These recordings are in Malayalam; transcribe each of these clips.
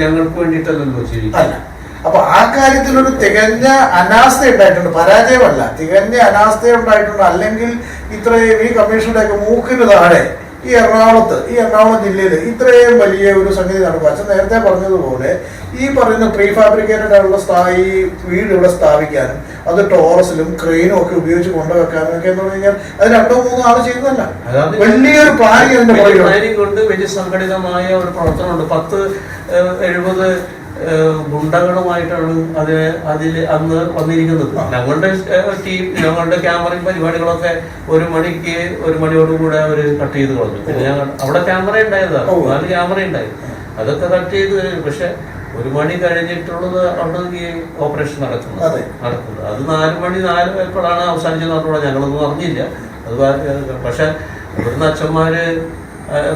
ഞങ്ങൾക്ക് വേണ്ടിയിട്ടല്ലല്ലോ ജീവിക്കുന്നത് അപ്പൊ ആ കാര്യത്തിൽ ഒരു തികഞ്ഞ അനാസ്ഥ ഉണ്ടായിട്ടുണ്ട്. പരാജയമല്ല. തികഞ്ഞ അനാസ്ഥ ഉണ്ടായിട്ടുണ്ട്. അല്ലെങ്കിൽ ഇത്രയും ഈ കമ്മീഷന്റെ ഒക്കെ മൂക്കിന് താഴെ ഈ എറണാകുളത്ത് ഈ എറണാകുളം ജില്ലയിൽ ഇത്രയും വലിയ ഒരു സംഗതി നടക്കുക അച്ഛൻ നേരത്തെ പറഞ്ഞതുപോലെ ഈ പറയുന്ന പ്രീ ഫാബ്രിക്കേറ്റഡ് ആയിട്ടുള്ള സ്ഥാ- ഈ വീട് ഇവിടെ സ്ഥാപിക്കാനും അത് ടോറസിലും ക്രെയിനും ഒക്കെ ഉപയോഗിച്ച് കൊണ്ടുവെക്കാനും ഒക്കെ എന്ന് പറഞ്ഞു കഴിഞ്ഞാൽ അത് രണ്ടോ മൂന്നോ ആൾ ചെയ്യുന്നതല്ല. വലിയൊരു പ്ലാനിങ് അതിന്റെ പ്ലാനിംഗ് കൊണ്ട് വലിയ സംഘടിതമായ ഒരു പ്രവർത്തനമുണ്ട്. പത്ത് എഴുപത് ഗുണ്ടകളുമായിട്ടാണ് അത് അതിൽ അന്ന് വന്നിരിക്കുന്നത്. ഞങ്ങളുടെ ടീം ഞങ്ങളുടെ ക്യാമറയും പരിപാടികളൊക്കെ ഒരു മണിക്ക് ഒരു മണിയോടുകൂടെ അവർ കട്ട് ചെയ്ത് കളഞ്ഞു. പിന്നെ ഞങ്ങൾ അവിടെ ക്യാമറ ഉണ്ടായതാണ് നാല് ക്യാമറ ഉണ്ടായി. അതൊക്കെ കട്ട് ചെയ്ത് പക്ഷെ ഒരു മണി കഴിഞ്ഞിട്ടുള്ളത് അവിടെ ഈ ഓപ്പറേഷൻ നടക്കുന്നത്. നടക്കുന്നത്. അത് നാല് മണി നാല് പേപ്പറാണ് അവസാനിച്ചത് പറഞ്ഞോളാം. ഞങ്ങളൊന്നും അറിഞ്ഞില്ല. അത് പക്ഷെ ഇവിടുന്ന് അച്ഛന്മാര്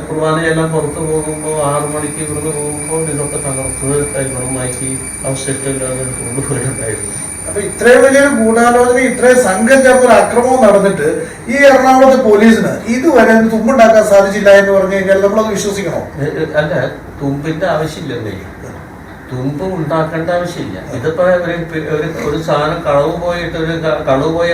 കുർബാനയെല്ലാം പുറത്ത് പോകുമ്പോൾ ആറു മണിക്ക് ഇവിടുന്ന് പോകുമ്പോൾ ഇതൊക്കെ തകർത്ത് കൈകളുമാക്കി അവശിഷ്ടമില്ലാതെ കൊണ്ടുപോയിട്ടുണ്ടായിരുന്നു. അപ്പൊ ഇത്രയും വലിയൊരു ഗൂഢാലോചന ഇത്രയും സംഘം ചേർന്ന ഒരു അക്രമവും നടന്നിട്ട് ഈ എറണാകുളത്തെ പോലീസിന് ഇതുവരെ തുമ്പുണ്ടാക്കാൻ സാധിച്ചില്ല എന്ന് പറഞ്ഞു കഴിഞ്ഞാൽ നമ്മളത് വിശ്വസിക്കണോ? അല്ല തുമ്പിന്റെ ആവശ്യമില്ലെന്നേ. തുമ്പ് ഉണ്ടാക്കേണ്ട ആവശ്യമില്ല. ഇതിപ്പോ ഒരു ഒരു സാധനം കളവ് പോയിട്ട് ഒരു കളവ് പോയ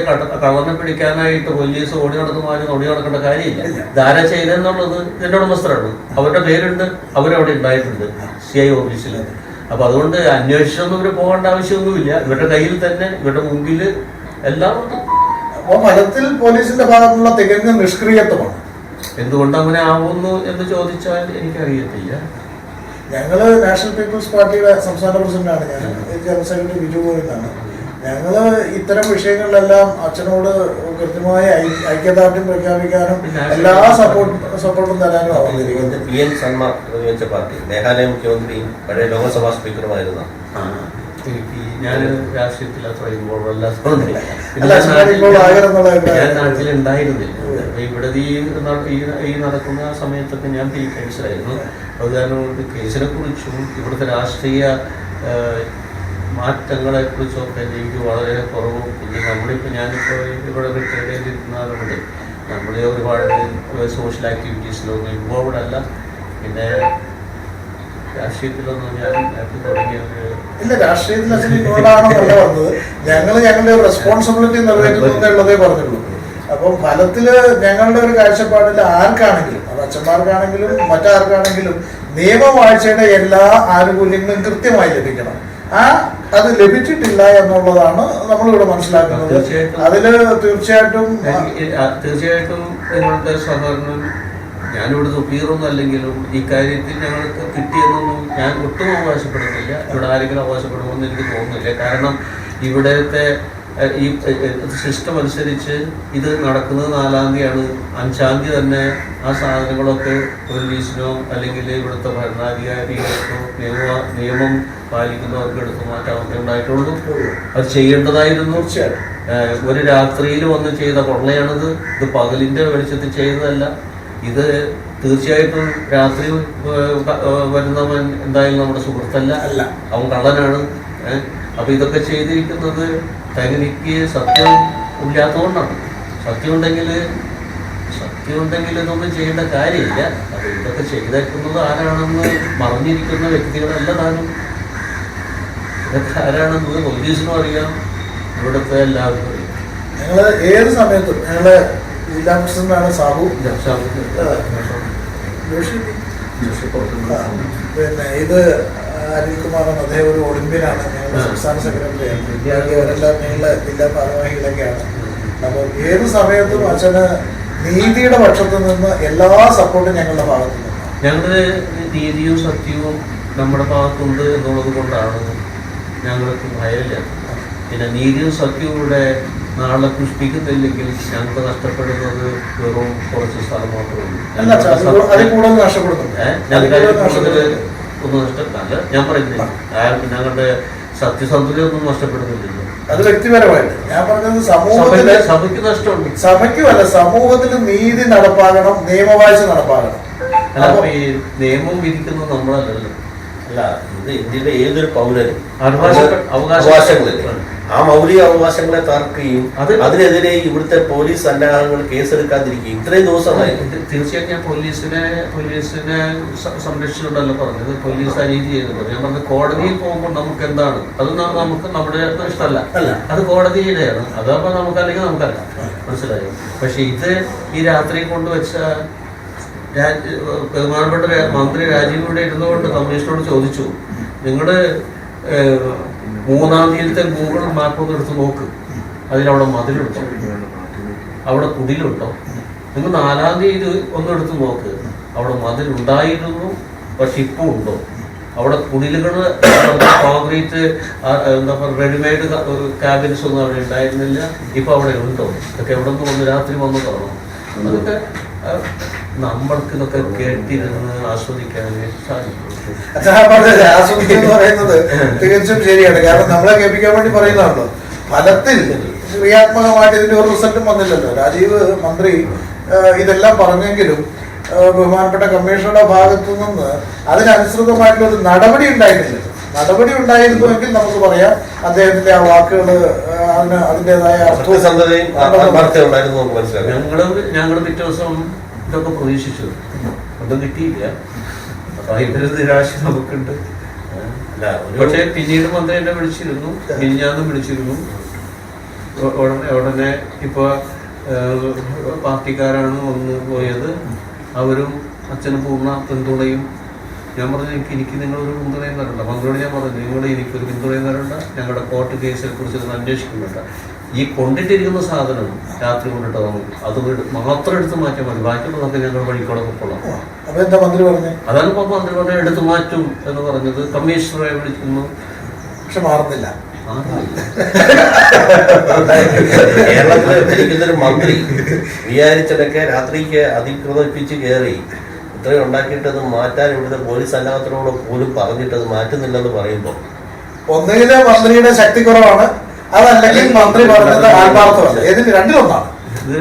കള്ളനെ പിടിക്കാനായിട്ട് പോലീസ് ഓടി മാറി ഓടി നടക്കേണ്ട കാര്യമില്ല. ധാര ചെയ്തെന്നുള്ളത് ഇതിന്റെ ഉടമസ്ഥരാണ്. അവരുടെ പേരുണ്ട് അവരവിടെ ഉണ്ടായിട്ടുണ്ട് സി ഐ ഓഫീസിൽ അപ്പൊ അതുകൊണ്ട് അന്വേഷിച്ചൊന്നും ഇവർ പോകേണ്ട ആവശ്യമൊന്നുമില്ല. ഇവരുടെ കയ്യിൽ തന്നെ ഇവരുടെ മുമ്പിൽ എല്ലാം ഉണ്ട്. അപ്പൊ ഫലത്തിൽ പോലീസിന്റെ ഭാഗത്തുള്ള തികഞ്ഞ നിഷ്ക്രിയത്വമാണ്. എന്തുകൊണ്ട് അങ്ങനെ ആവുന്നു എന്ന് ചോദിച്ചാൽ എനിക്കറിയത്തില്ല. ഞങ്ങൾ നാഷണൽ പീപ്പിൾസ് പാർട്ടിയുടെ സംസ്ഥാന പ്രസിഡന്റാണ്. ഞാൻ ജനറൽ സെക്രട്ടറി ബിജു ഗോവിന്ദാണ് ഞങ്ങൾ ഇത്തരം വിഷയങ്ങളിലെല്ലാം അച്ഛനോട് കൃത്യമായ ഐക്യദാർഢ്യം പ്രഖ്യാപിക്കാനും എല്ലാ സപ്പോർട്ട് സപ്പോർട്ടും തരാനും അവർ പി എൻ ശർമ്മ വെച്ച പാർട്ടി മേഘാലയ മുഖ്യമന്ത്രിയും പഴയ ലോകസഭാ സ്പീക്കറുമായിരുന്ന എനിക്ക് ഞാൻ രാഷ്ട്രീയത്തിൽ അത്ര ഇൻവോൾവ് അല്ലാത്തതുകൊണ്ട് ഞാൻ. നാട്ടിലുണ്ടായിരുന്നില്ല. ഇവിടെ ഈ ഈ- നടക്കുന്ന സമയത്തൊക്കെ ഞാൻ ഫിലിപ്പൈൻസിലായിരുന്നു അത് കാരണം കൊണ്ട് കേസിനെ കുറിച്ചും ഇവിടുത്തെ രാഷ്ട്രീയ മാറ്റങ്ങളെ കുറിച്ചും ഒക്കെ എനിക്ക് വളരെ കുറവും. പിന്നെ നമ്മളിപ്പോൾ ഞാനിപ്പോൾ ഇവിടെ റിട്ടയർഡ് ചെയ്തിരിക്കുന്നതുകൊണ്ട് നമ്മൾ ഒരുപാട് സോഷ്യൽ ആക്ടിവിറ്റീസിലൊന്നും ഇൻവോൾവ് അല്ല. പിന്നെ രാഷ്ട്രീയത്തിലൊന്നും ഞാൻ നേരത്തെ തുടങ്ങിയ ഒരു ഇല്ല രാഷ്ട്രീയത്തിൽ അച്ഛൻ ഇങ്ങോട്ടാണെന്നല്ല പറഞ്ഞത്. ഞങ്ങൾ ഞങ്ങളുടെ റെസ്പോൺസിബിലിറ്റി നിറവേറ്റുന്നതേ പറഞ്ഞുള്ളൂ. അപ്പം ഫലത്തിൽ ഞങ്ങളുടെ ഒരു കാഴ്ചപ്പാടിൽ ആർക്കാണെങ്കിലും അത് അച്ഛന്മാർക്കാണെങ്കിലും മറ്റാർക്കാണെങ്കിലും നിയമവാഴ്ചയുടെ എല്ലാ ആനുകൂല്യങ്ങളും കൃത്യമായി ലഭിക്കണം. ആ അത് ലഭിച്ചിട്ടില്ല എന്നുള്ളതാണ് നമ്മളിവിടെ മനസ്സിലാക്കുന്നത്. അതിൽ അതിൽ തീർച്ചയായിട്ടും തീർച്ചയായിട്ടും ഞാനിവിടെ സുപ്പീറൊന്നും അല്ലെങ്കിലും ഈ കാര്യത്തിൽ ഞങ്ങൾക്ക് കിട്ടിയെന്നൊന്നും ഞാൻ ഒട്ടും അവകാശപ്പെടുന്നില്ല. ഇവിടെ ആരെങ്കിലും അവകാശപ്പെടുമെന്ന് എനിക്ക് തോന്നുന്നില്ല. കാരണം ഇവിടത്തെ ഈ സിസ്റ്റം അനുസരിച്ച് ഇത് നടക്കുന്നത് നാലാം തീയതിയാണ്. അഞ്ചാം തീയതി തന്നെ ആ സാധനങ്ങളൊക്കെ പോലീസിനോ അല്ലെങ്കിൽ ഇവിടുത്തെ ഭരണാധികാരികൾക്കോ നിയമ നിയമം പാലിക്കുന്നവർക്ക് എടുത്തു മാറ്റാവുന്നേ ഉണ്ടായിട്ടുള്ളൂ. അത് ചെയ്യേണ്ടതായിരുന്നു. ഒരു രാത്രിയിൽ വന്ന് ചെയ്ത കൊള്ളയാണിത്. ഇത് പകലിന്റെ വെളിച്ചത്തിൽ ചെയ്തതല്ല. ഇത് തീർച്ചയായിട്ടും രാത്രി വരുന്നവൻ എന്തായാലും നമ്മുടെ സുഹൃത്തല്ല. അല്ല. അവൻ കള്ളനാണ്. അപ്പൊ ഇതൊക്കെ ചെയ്തിരിക്കുന്നത് തനിക്ക് സത്യം ഇല്ലാത്തതുകൊണ്ടാണ്. സത്യം ഉണ്ടെങ്കിൽ സത്യം ഉണ്ടെങ്കിൽ ഇതൊന്നും ചെയ്യേണ്ട കാര്യമില്ല. അപ്പൊ ഇതൊക്കെ ചെയ്തേക്കുന്നത് ആരാണെന്ന് മറിഞ്ഞിരിക്കുന്ന വ്യക്തികളല്ല താനും. ഇതൊക്കെ ആരാണെന്നത് പോലീസിനും അറിയാം. ഇവിടുത്തെ എല്ലാവർക്കും അറിയാം. ഏത് സമയത്തും ഞങ്ങൾ ജില്ലാ സാഹു സാബു. പിന്നെ ഇത് അനിൽകുമാർ എന്ന അദ്ദേഹം ഒരു ഒളിമ്പ്യനാണ്. ഞങ്ങളുടെ സംസ്ഥാന സെക്രട്ടറിയാണ് ഞങ്ങളുടെ ജില്ലാ ഭാരവാഹികളൊക്കെയാണ്. അപ്പോൾ ഏത് സമയത്തും അച്ഛന് നീതിയുടെ പക്ഷത്തു നിന്ന് എല്ലാ സപ്പോർട്ടും ഞങ്ങളുടെ ഭാഗത്തു നിന്ന്. ഞങ്ങളുടെ നീതിയും സത്യവും നമ്മുടെ ഭാഗത്തുണ്ട് എന്നുള്ളത് കൊണ്ടാണ് ഞങ്ങൾക്ക് ഭയമില്ല. പിന്നെ നീതിയും സത്യവും ഇവിടെ നാളെ പുഷ്പിക്കുന്നില്ലെങ്കിൽ ഞങ്ങൾക്ക് നഷ്ടപ്പെടുന്നത് വെറും കുറച്ച് സ്ഥലം മാത്രമേ. ഒന്നും നഷ്ടപ്പെടില്ല ഞാൻ പറയുന്നില്ല. അയാൾക്ക് ഞങ്ങളുടെ സത്യസന്ധതയൊന്നും നഷ്ടപ്പെടുന്നില്ലല്ലോ. അത് വ്യക്തിപരമായിട്ട്. ഞാൻ പറഞ്ഞത് സമൂഹത്തിന്റെ സഭയ്ക്ക് നഷ്ടമുണ്ട്. സഭയ്ക്കുമല്ല സമൂഹത്തിൽ നീതി നടപ്പാകണം നിയമവാഴ്ച അപ്പൊ ഈ നിയമം വിധിക്കുന്നത് നമ്മളല്ലല്ലോ. അല്ല ഇത് ഇന്ത്യയിലെ ഏതൊരു പൗരനും അവകാശങ്ങളില്ലേ? ആ. മൗലിക അവകാശങ്ങളെ തർക്കുകയും അത് അതിനെതിരെ ഇവിടുത്തെ പോലീസ് സന്നാഹങ്ങൾ കേസെടുക്കാതിരിക്കുകയും ഇത്രയും ദിവസമായി. തീർച്ചയായും ഞാൻ പോലീസിനെ പോലീസിനെ സംരക്ഷിച്ചുകൊണ്ടല്ല പറഞ്ഞത്. പോലീസ് അനീതി ചെയ്തത് ഞാൻ പറഞ്ഞത് കോടതിയിൽ പോകുമ്പോൾ നമുക്ക് എന്താണ് അത് നമുക്ക് നമ്മുടെ ഇഷ്ടമല്ല. അല്ല. അത് കോടതിയുടെയാണ്. അതപ്പോ നമുക്ക് അല്ലെങ്കിൽ നമുക്കല്ല. മനസ്സിലായോ? പക്ഷെ ഇത് ഈ രാത്രി കൊണ്ടുവച്ച ബഹുമാനപ്പെട്ട മന്ത്രി രാജീവ് ഇവിടെ ഇരുന്നുകൊണ്ട് കമ്മീഷനോട് ചോദിച്ചു നിങ്ങളുടെ മൂന്നാം തീയതിയിലത്തെ ഗൂഗിൾ മാപ്പ് ഒന്ന് എടുത്ത് നോക്ക്. അതിലവിടെ മതിലുണ്ടോ? അവിടെ കുടിലുണ്ടോ? നിങ്ങൾ നാലാം തീയതി ഒന്ന് എടുത്ത് നോക്ക്. അവിടെ മതിലുണ്ടായിരുന്നു പക്ഷെ ഇപ്പോൾ ഉണ്ടോ? അവിടെ കുടിലുകൾ കോൺക്രീറ്റ് എന്താ പറയുക റെഡിമെയ്ഡ് ക്യാബിൻസ് ഒന്നും അവിടെ ഉണ്ടായിരുന്നില്ല. ഇപ്പൊ അവിടെ ഉണ്ടോ? ഇതൊക്കെ എവിടെ നിന്ന് വന്ന് രാത്രി വന്ന് തുടങ്ങും അതൊക്കെ നമ്മൾക്ക് ഇതൊക്കെ കേട്ടിരുന്ന് ആസ്വദിക്കാൻ സാധിക്കും. ആസ്വദിക്കുക എന്ന് പറയുന്നത് തികച്ചും ശരിയാണ്. കാരണം നമ്മളെ കേൾപ്പിക്കാൻ വേണ്ടി പറയുന്നതാണല്ലോ. ഫലത്തിൽ ക്രിയാത്മകമായിട്ട് ഇതിന്റെ ഒരു റിസൾട്ടും വന്നില്ലല്ലോ. രാജീവ് മന്ത്രി ഇതെല്ലാം പറഞ്ഞെങ്കിലും ബഹുമാനപ്പെട്ട കമ്മീഷണറുടെ ഭാഗത്തു നിന്ന് അതിനനുസൃതമായിട്ടുള്ള ഒരു നടപടി ഉണ്ടായിട്ടില്ല. നടപടി ഉണ്ടായിരുന്നുവെങ്കിൽ നമുക്ക് പറയാം അദ്ദേഹത്തിന്റെ ആ വാക്കുകൾ അതിന് അതിന്റെതായ സത്യസന്ധതയും ആത്മാർത്ഥയും ഉണ്ടായിരുന്നു നമുക്ക് മനസ്സിലാക്കാം ഞങ്ങൾ ഞങ്ങൾ പിറ്റേ ദിവസം ഇതൊക്കെ പ്രതീക്ഷിച്ചു. ഒന്നും കിട്ടിയില്ല. അപ്പൊ അതിന്റെ നിരാശ നമുക്കുണ്ട്. അല്ല ഒരു പക്ഷെ പിന്നീട് മന്ത്രി എന്നെ വിളിച്ചിരുന്നു. മിനിഞ്ഞാന്നും വിളിച്ചിരുന്നു. ഉടനെ ഉടനെ ഇപ്പൊ പാർട്ടിക്കാരാണ് വന്ന് പോയത്. അവരും അച്ഛന് പൂർണ പിന്തുണയും ഞാൻ പറഞ്ഞു എനിക്ക് എനിക്ക് നിങ്ങളൊരു പിന്തുണയും തരണ്ട മന്ത്രിയോട് ഞാൻ പറഞ്ഞു നിങ്ങളുടെ എനിക്കൊരു പിന്തുണയും തരണ്ട ഞങ്ങളുടെ കോർട്ട് കേസിനെ കുറിച്ച് നിങ്ങൾ അന്വേഷിക്കുന്നുണ്ട്. ഈ കൊണ്ടിട്ടിരിക്കുന്ന സാധനം രാത്രി കൊണ്ടിട്ട് നമുക്ക് അത് മാത്രം എടുത്ത് മാറ്റാൻ മതി ബാക്കിയുള്ളതൊക്കെ ഞങ്ങൾ വഴിക്കൂടെ കൊള്ളാം അതാണ് ഇപ്പൊ മന്ത്രി പറഞ്ഞ എടുത്തു മാറ്റും എന്ന് പറഞ്ഞത്. കമ്മീഷണറെ വിളിക്കുന്നു. പക്ഷെ മാറുന്നില്ല. കേരളത്തിൽ കേരളത്തിൽ ഭരിക്കുന്നൊരു മന്ത്രി വിചാരിച്ചതൊക്കെ രാത്രിക്ക് അതിക്രമിപ്പിച്ച് കയറി ഇത്രയും ഉണ്ടാക്കിയിട്ട് അത് മാറ്റാൻ ഇവിടുത്തെ പോലീസ് അല്ലാത്തവരോട് പോലും പറഞ്ഞിട്ട് അത് മാറ്റുന്നില്ലെന്ന് പറയുമ്പോൾ ഒന്നുകിൽ മന്ത്രിയുടെ ശക്തി കുറവാണ്. അതല്ലെങ്കിൽ മന്ത്രി പറഞ്ഞത് ആത്മാർത്ഥമല്ല ഏതിന് രണ്ടിലൊന്നാണ് ഇത്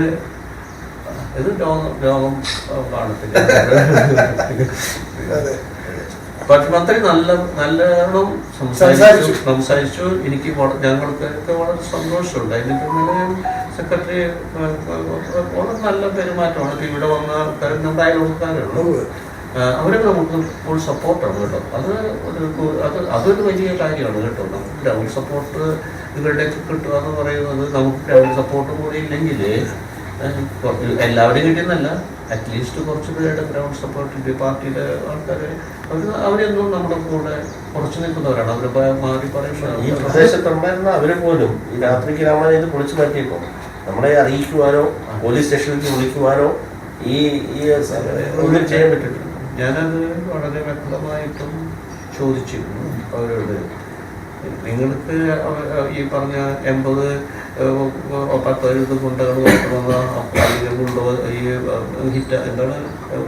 ഇത് രോഗം രോഗം കാണത്തില്ല. മന്ത്രി നല്ല നല്ലോണം സംസാരിച്ചു. സംസാരിച്ചു. എനിക്ക് ഞങ്ങൾക്ക് വളരെ സന്തോഷമുണ്ട്. അതിന്റെ ഞാൻ സെക്രട്ടറി വളരെ നല്ല പെരുമാറ്റമാണ്. ഇപ്പൊ ഇവിടെ വന്ന ആൾക്കാരും നമ്മുടെ അയൽവക്കാരുള്ളൂ ഉവ്വ്. അവരൊക്കെ നമുക്ക് ഫുൾ സപ്പോർട്ടാണ് കേട്ടോ. അത് ഒരു അത് അതൊരു വലിയ കാര്യമാണ് കേട്ടോ. നമുക്ക് ഗ്രൗണ്ട് സപ്പോർട്ട് നിങ്ങളുടെ കിട്ടുക എന്ന് പറയുന്നത് നമുക്ക് ഗ്രൗണ്ട് സപ്പോർട്ടും കൂടി ഇല്ലെങ്കിൽ എല്ലാവരും കിട്ടിയെന്നല്ല. അറ്റ്ലീസ്റ്റ് കുറച്ച് പേരുടെ ഗ്രൗണ്ട് സപ്പോർട്ട് പാർട്ടിയുടെ ആൾക്കാർ അവർ അവരെന്നും നമ്മുടെ കൂടെ കുറച്ച് നിൽക്കുന്നവരാണ്. അവർ മാറി ഈ പറയുമ്പോൾ പ്രദേശത്തുണ്ടായിരുന്ന അവർ പോലും ഈ രാത്രിക്ക് രാമായണം ഇത് പൊളിച്ചു മാറ്റിയപ്പോൾ നമ്മളെ അറിയിക്കുവാനോ പോലീസ് സ്റ്റേഷനിലേക്ക് വിളിക്കുവാനോ ഈ ഈ ഒന്നും ചെയ്യാൻ പറ്റില്ല ഞാനത് വളരെ വ്യക്തമായിട്ടും ചോദിച്ചിരുന്നു അവരോട്. നിങ്ങൾക്ക് ഈ പറഞ്ഞ എൺപത് പത്ത് ഗുണ്ടകൾ കൊണ്ടുവന്ന ഗുണ്ടോ ഈ ഹിറ്റ് എന്താണ്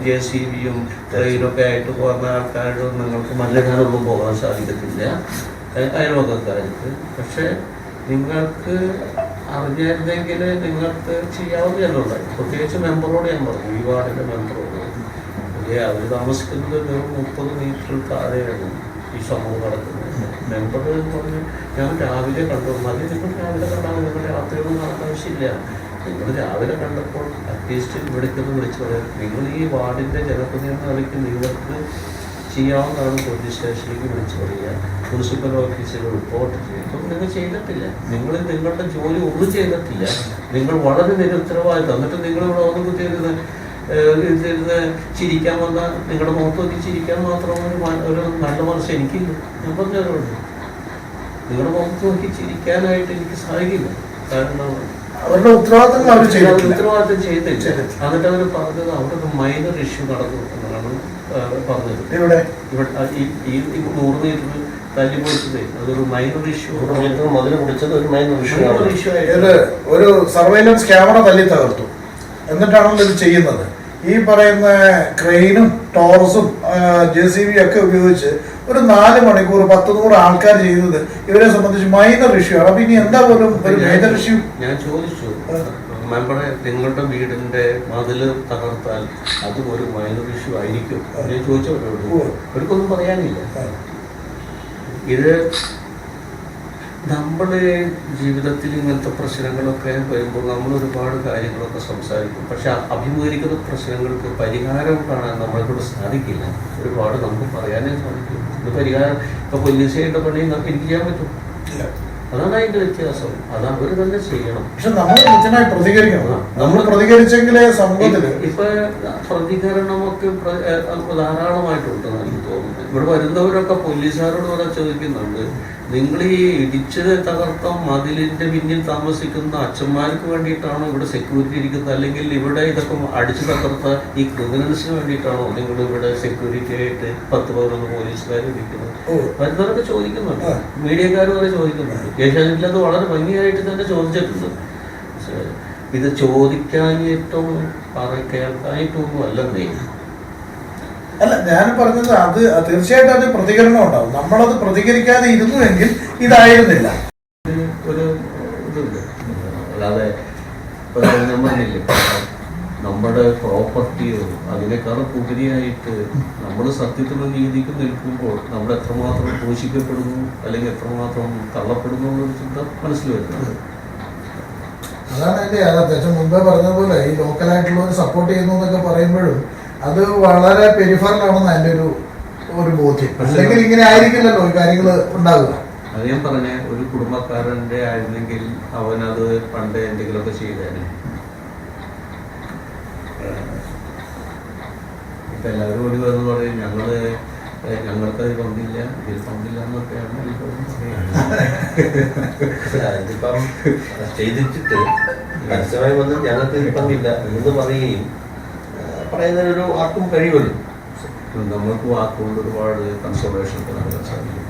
ജെ സി ബിയും ട്രെയിനൊക്കെ ആയിട്ട് പോകുന്ന ആൾക്കാരുടെ നിങ്ങൾക്ക് മല്ലനാടൊന്നും പോകാൻ സാധിക്കത്തില്ല അയൽവക്കക്കാർക്ക് പക്ഷെ നിങ്ങൾക്ക് അറിഞ്ഞിരുന്നെങ്കിൽ നിങ്ങൾക്ക് ചെയ്യാവുന്നതല്ലോ പ്രത്യേകിച്ച് മെമ്പറോട് ഞാൻ പറഞ്ഞു ഈ വാർഡിന്റെ മെമ്പറോട് അവർ താമസിക്കുന്നത് വെറും മുപ്പത് മീറ്റർ താഴെയാണ് ഈ സംഭവം നടക്കുന്നത് മെമ്പർ പറഞ്ഞ് ഞാൻ രാവിലെ കണ്ടു. മതി നിങ്ങൾ രാവിലെ കണ്ടാൽ നിങ്ങൾ രാത്രിയൊന്നും നടക്കാൻ ആവശ്യമില്ല. നിങ്ങൾ രാവിലെ കണ്ടപ്പോൾ അറ്റ്ലീസ്റ്റ് ഇവിടേക്കൊന്ന് വിളിച്ചു പറയാം. നിങ്ങൾ ഈ വാർഡിന്റെ ജനപ്രതിനിധി നിലയ്ക്ക് നിങ്ങൾക്ക് ചെയ്യാവുന്നതാണ് പോലീസ് സ്റ്റേഷനിലേക്ക് വിളിച്ചു പറയുക മുനിസിപ്പൽ ഓഫീസിൽ റിപ്പോർട്ട് ചെയ്യുക നിങ്ങൾ ചെയ്തിട്ടില്ല. നിങ്ങൾ നിങ്ങളുടെ ജോലി ഒന്നും ചെയ്തിട്ടില്ല. നിങ്ങൾ വളരെ നിരുത്തരവാദിത്തം എന്നിട്ട് നിങ്ങൾ ഇവിടെ ഒന്നും കുത്തിയിരുന്ന് ഇരുന്ന് ചിരിക്കാൻ വന്ന നിങ്ങളുടെ മുഖത്ത് നോക്കി ചിരിക്കാൻ മാത്രം ഒരു നല്ല മനസ്സ് എനിക്കില്ല. ഞാൻ പറഞ്ഞവരോട് നിങ്ങളുടെ മുഖത്ത് നോക്കി ചിരിക്കാനായിട്ട് എനിക്ക് സാധിക്കില്ല. കാരണം അവരുടെ ഉത്തരവാദിത്തം അവർ ഉത്തരവാദിത്തം ചെയ്തില്ല എന്നിട്ട് അവർ പറഞ്ഞത് അവിടെ ഒരു മൈനർ ഇഷ്യൂ നടന്നു എന്നാണ് പറഞ്ഞത്. ഇവിടെ ഈ നൂറ് മീറ്റർ തല്ലി പൊളിച്ചത്. അതൊരു മൈനർ ഇഷ്യൂ മുതൽ പിടിച്ചത് ഒരു മൈനർ ഇഷ്യൂ ഒരു സർവൈലൻസ് ക്യാമറ തല്ലി തകർത്തു. എന്നിട്ടാണല്ലോ ഇത് ചെയ്യുന്നത്. ഈ പറയുന്ന ക്രെയിനും ടോറസും ജെ സി ബി ഒക്കെ ഉപയോഗിച്ച് ഒരു നാല് മണിക്കൂർ പത്ത് നൂറ് ആൾക്കാർ ചെയ്യുന്നത് ഇവരെ സംബന്ധിച്ച് മൈനർ ഇഷ്യൂ ആണ്. അപ്പൊ ഇനി എന്താ പോലും ഒരു മൈനർ ഇഷ്യൂ ഞാൻ ചോദിച്ചു. മെമ്പറെ നിങ്ങളുടെ വീടിന്റെ മതിൽ തകർത്താൽ അത് ഒരു മൈനർ ഇഷ്യൂ ആയിരിക്കും. ഞാൻ ചോദിച്ചവരോട്. അവർക്കൊന്നും പറയാനില്ല. ഇത് നമ്മുടെ ജീവിതത്തിൽ ഇങ്ങനത്തെ പ്രശ്നങ്ങളൊക്കെ വരുമ്പോൾ നമ്മൾ ഒരുപാട് കാര്യങ്ങളൊക്കെ സംസാരിക്കും. പക്ഷെ അഭിമുഖീകരിക്കുന്ന പ്രശ്നങ്ങൾക്ക് പരിഹാരം കാണാൻ നമ്മളെ കൊണ്ട് സാധിക്കില്ല. ഒരുപാട് നമുക്ക് പറയാനേ സാധിക്കും ഇത് പരിഹാരം ഇപ്പൊ പോലീസ് ചെയ്യേണ്ട പണി നമുക്ക് എനിക്ക് ചെയ്യാൻ പറ്റും. അതാണ് അതിന്റെ വ്യത്യാസം. അത് അവർ തന്നെ ചെയ്യണം. പക്ഷെ നമ്മൾ പ്രതികരിക്കണം. നമ്മൾ പ്രതികരിച്ചെങ്കിലേ സമൂഹത്തിൽ ഇപ്പൊ പ്രതികരണമൊക്കെ ധാരാളമായിട്ടുണ്ട് എനിക്ക് തോന്നുന്നത് ഇവിടെ വരുന്നവരൊക്കെ പോലീസുകാരോട് വരെ ചോദിക്കുന്നുണ്ട്. നിങ്ങൾ ഈ ഇടിച്ച് തകർത്ത മതിലിന്റെ പിന്നിൽ താമസിക്കുന്ന അച്ഛന്മാർക്ക് വേണ്ടിയിട്ടാണോ ഇവിടെ സെക്യൂരിറ്റി ഇരിക്കുന്നത്? അല്ലെങ്കിൽ ഇവിടെ ഇതൊക്കെ അടിച്ചു തകർത്ത ഈ ക്രിമിനൽസിന് വേണ്ടിയിട്ടാണോ നിങ്ങൾ ഇവിടെ സെക്യൂരിറ്റി ആയിട്ട് പത്ത് പതിനൊന്ന് പോലീസുകാർ ഇരിക്കുന്നത്. വരുന്നവരൊക്കെ ചോദിക്കുന്നുണ്ട്. മീഡിയക്കാർ വരെ ചോദിക്കുന്നുണ്ട്. ഏഷ്യാനെറ്റിൽ അത് വളരെ ഭംഗിയായിട്ട് തന്നെ ചോദിച്ചിട്ടുണ്ട്. ഇത് ചോദിക്കാനായിട്ടും പറ കേൾക്കാനായിട്ടൊന്നും അല്ലെന്നേ. അല്ല ഞാൻ പറഞ്ഞത് അത് തീർച്ചയായിട്ടും അത് പ്രതികരണം ഉണ്ടാവും. നമ്മളത് പ്രതികരിക്കാതെ ഇരുന്നുവെങ്കിൽ ഇതായിരുന്നില്ല. ഒരു ഇതുണ്ട്. അല്ലാതെ നമ്മുടെ പ്രോപ്പർട്ടിയോ അതിനേക്കാൾ ഉപരിയായിട്ട് നമ്മൾ സത്യത്തിലും നീതിക്കും നിൽക്കുമ്പോൾ നമ്മൾ എത്രമാത്രം പോഷിക്കപ്പെടുന്നു അല്ലെങ്കിൽ എത്രമാത്രം തള്ളപ്പെടുന്നു എന്നൊരു ചിന്ത മനസ്സിൽ വരുന്നത്. അതാണ് എന്റെ യാഥാർത്ഥ്യം. മുമ്പേ പോലെ ഈ ലോക്കലായിട്ടുള്ളവർ സപ്പോർട്ട് ചെയ്യുന്നു എന്നൊക്കെ പറയുമ്പോഴും അത് വളരെ പെരിഫറലാണെന്ന് എന്റെ ഒരു ഒരു ബോധ്യം. അല്ലെങ്കിൽ ഇങ്ങനെ ആയിരിക്കില്ലല്ലോ ഈ കാര്യങ്ങൾ ഉണ്ടാകുക അത് ഞാൻ പറഞ്ഞ ഒരു കുടുംബക്കാരന്റെ ആയിരുന്നെങ്കിൽ അവനത് പണ്ട് എന്തെങ്കിലുമൊക്കെ ചെയ്തേനെ. ഇപ്പൊ എല്ലാവരും ഒരു വന്ന് പറയും ഞങ്ങൾ ഞങ്ങൾക്ക് അത് പങ്കില്ല ഇതിൽ പങ്കില്ല എന്നൊക്കെയാണ് എല്ലാവരും ചെയ്തിട്ടിട്ട് ഇതിപ്പം ചെയ്തിട്ട് പരസ്യമായി വന്ന് ഞങ്ങൾക്ക് ഇപ്പമില്ല എന്ന് പറയുകയും പറയുന്നതിനൊരു ആർക്കും കഴിയുമല്ലോ. നമ്മൾക്ക് വാക്കുകൊണ്ട് ഒരുപാട് കൺസോളേഷൻ നൽകാൻ സാധിക്കും.